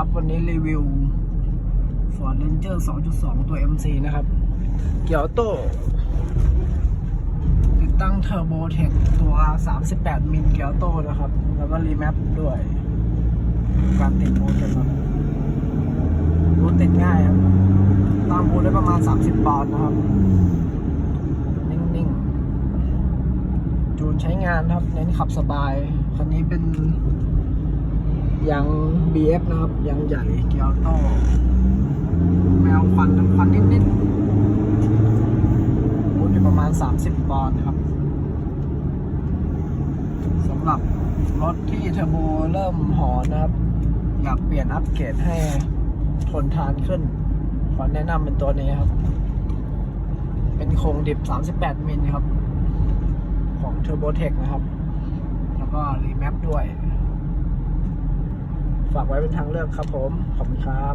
ครับ วันนี้รีวิว Ford Ranger 2.2 ตัว MC นะครับ เกียวโตติดตั้งเทอร์โบเทคตัว 38 มิลเกียวโตนะครับ แล้วก็รีแมปด้วย การติดโบูทกันครับบูติดง่ายครับตั้งบูทได้ประมาณ 30 ปอนด์นะครับ นิ่งๆ จูนใช้งานครับ เน้นขับสบาย คันนี้เป็น ยาง BF นะครับยางใหญ่เกียวโตแมวควันน้ำควันนิดๆบูทอยู่ประมาณ 30 ปอนด์ครับสำหรับรถที่เทอร์โบเริ่มหอนนะครับ อยากเปลี่ยนอัปเกรดให้ทนทานขึ้น ขอแนะนำเป็นตัวนี้ครับ เป็นโครงดิบ 38 มิลครับ ของ TurboTech นะครับ แล้วก็รีแมปด้วย ฝากไว้เป็นทางเลือกครับผม ขอบคุณครับ